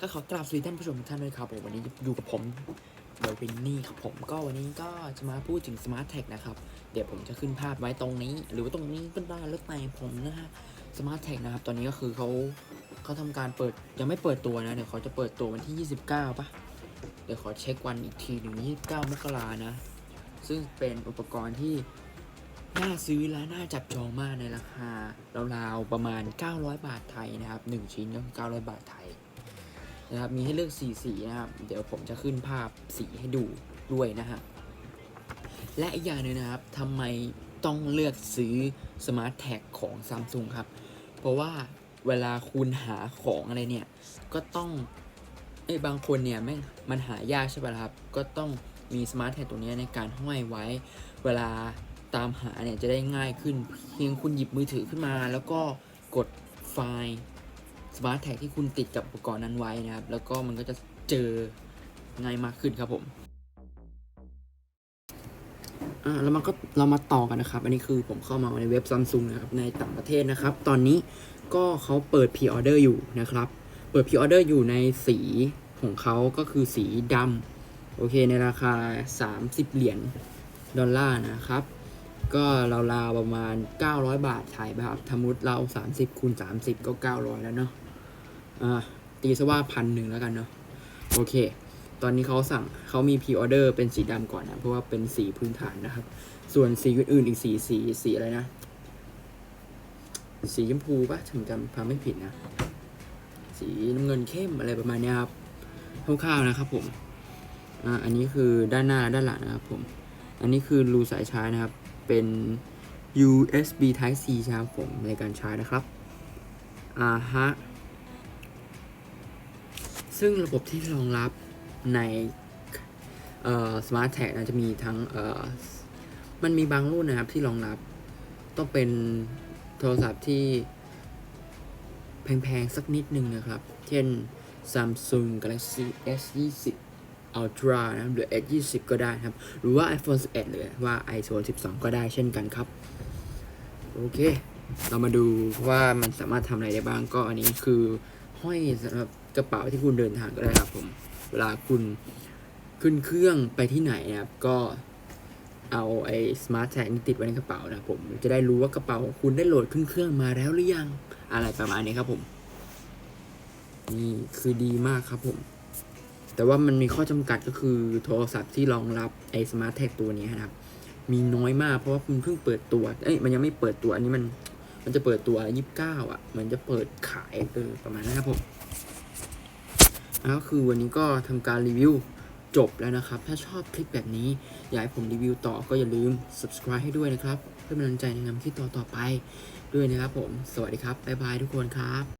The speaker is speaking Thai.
ก็ขอกราบสวัสดีท่านผู้ชมทุกท่านด้วยครับผมวันนี้อยู่กับผมเบลวินนี่ครับผมก็วันนี้ก็จะมาพูดถึง Smart Tag นะครับ เดี๋ยวผมจะขึ้นภาพไว้ตรงนี้ หรือว่าตรงนี้ก็ได้แล้วแต่ผมนะฮะ Smart Tag นะครับ ตอนนี้ก็คือเขาเขาทำการเปิดยังไม่เปิดตัวนะเดี๋ยวเขาจะเปิดตัววันที่ 29ปะเดี๋ยวขอเช็ควันอีกทีหนึ่ง29มกรานะ ซึ่งเป็นอุปกรณ์ที่น่าซื้อและน่าจับจองมากในราคาราวๆประมาณ 900 บาทไทยนะครับ1ชิ้นก็คือ900 บาทไทย นะครับมีให้เลือกสีสีนะครับ เดี๋ยวผมจะขึ้นภาพสีให้ดูด้วยนะฮะและอีกอย่างหนึงนะครับทำไมต้องเลือกซื้อ Smart Tag ของ Samsung ครับ เพราะว่าเวลาคุณหาของอะไรเนี่ย ก็ต้องเอ้บางคนเนี่ยไม่งมันหายากใช่ป่ะครับ ก็ต้องมี Smart Tag ตัวนี้ในการห้อยไว้ เวลาตามหาเนี่ยจะได้ง่ายขึ้น เพียงคุณหยิบมือถือขึ้นมา แล้วก็กดไฟล์ Smart Tag ที่คุณติดกับอุปกรณ์นั้นไว้นะครับ แล้วก็มันก็จะเจอง่ายมากขึ้นครับผมอ่าแล้วมันก็เรามาต่อกันนะครับ อันนี้คือผมเข้ามาในเว็บซัมซุงนะครับในต่างประเทศนะครับ ตอนนี้ก็เขาเปิดพ r ออเดอร์อยู่นะครับ เปิดพ r ออเดอร์อยู่ในสีของเขาก็คือสีดำโอเคในราคา 30 เหรียญดอลลาร์นะครับ ก็ราวๆประมาณ 900 บาทไทยครับสมมติเรา 30คูณ30 ก็ 900 แล้วเนาะอ่าตีซะว่าพันหนึ่งแล้วกันเนาะโอเค ตอนนี้เขาสั่งเขามีพ r ออเดอร์เป็นสีดำก่อนนะ เพราะว่าเป็นสีพื้นฐานนะครับ ส่วนสีอื่นๆอีกสีสีสีอะไรนะ สีชมพูปะถึงจำพาไม่ผิดนะ สีน้ำเงินเข้มอะไรประมาณนี้ครับคร่าวๆนะครับผมอ่าอันนี้คือด้านหน้าและด้านหลังนะครับผม อันนี้คือรูสายชาร์จนะครับ เป็น USB Type C ใช่ครับผมในการใชาร์จนะครับ อ่าฮะ ซึ่งระบบที่รองรับในเอ่อ Smart Tag นะจะมีทั้งเอ่อ มันมีบางรุ่นนะครับที่รองรับ ต้องเป็นโทรศัพท์ที่แพงๆ สักนิดนึงนะครับ เช่น Samsung Galaxy S20 Ultra นะครับหรือ S20 ก็ได้ครับ หรือว่า iPhone 11 หรือว่า iPhone 12 ก็ได้เช่นกันครับ โอเค เรามาดูว่ามันสามารถทำอะไรได้บ้าง ก็อันนี้คือห้อยสำหรับกระเป๋าที่คุณเดินทางก็ได้ครับผม เวลาคุณขึ้นเครื่องไปที่ไหนนะครับ ก็เอาไอ้ smart tag นี้ติดไว้ในกระเป๋านะครับผม จะได้รู้ว่ากระเป๋าคุณได้โหลดขึ้นเครื่องมาแล้วหรือยัง อะไรประมาณนี้ครับผม นี่คือดีมากครับผม แต่ว่ามันมีข้อจำกัดก็คือโทรศัพท์ที่รองรับไอ้ Smart Tag ตัวนี้นะครับ มีน้อยมากเพราะว่ามันเพิ่งเปิดตัว เอ้ยมันยังไม่เปิดตัวอันนี้มันมันจะเปิดตัวยี่สิบเก้าอะ มันจะเปิดขายเออประมาณนั้นครับผมแล้วคือวันนี้ก็ทำการรีวิวจบแล้วนะครับ ถ้าชอบคลิปแบบนี้ อยากให้ผมรีวิวต่อก็อย่าลืม subscribe ให้ด้วยนะครับ เพื่อเป็นกำลังใจในงานคลิปต่อต่อๆไปด้วยนะครับผม สวัสดีครับ บ๊ายบายทุกคนครับ